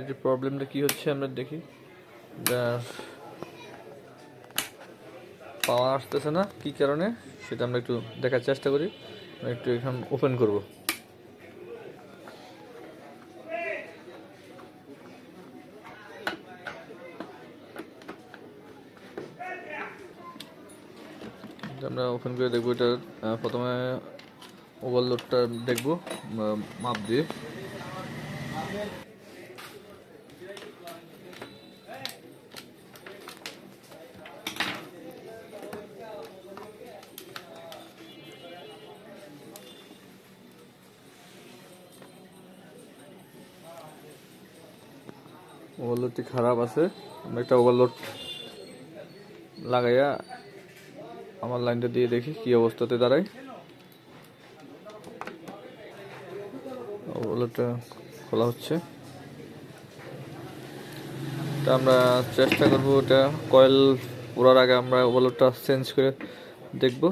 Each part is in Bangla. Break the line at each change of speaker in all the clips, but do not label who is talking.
এটির প্রবলেমটা কি হচ্ছে আমরা দেখি। পাওয়া আসতেছে না, কি কারণে, সেটা আমরা একটু দেখার চেষ্টা করি। একটু এখন ওপেন করব। আমরা ওপেন করে দেখব, এটা প্রথমে ওভারলোডটা দেখব মাপ দিয়ে। ওভারলোডটি খারাপ আছে। আমরা একটা ওভারলোড লাগাইয়া আমার লাইনটা দিয়ে দেখি কি অবস্থাতে দাঁড়ায়। ওভারলোডটা খোলা হচ্ছে। তা আমরা চেষ্টা করব ওটা কয়েল পোড়ার আগে আমরা ওভারলোডটা চেঞ্জ করে দেখব।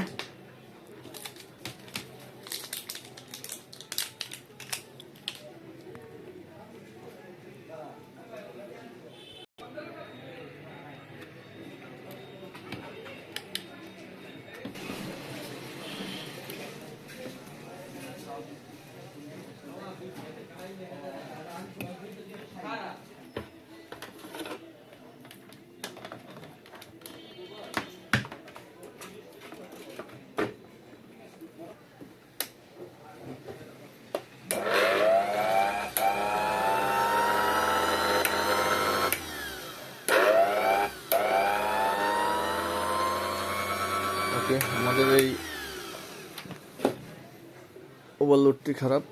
ওকে আমাদের এই ওভারলোডটি খারাপ।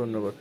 ধন্যবাদ।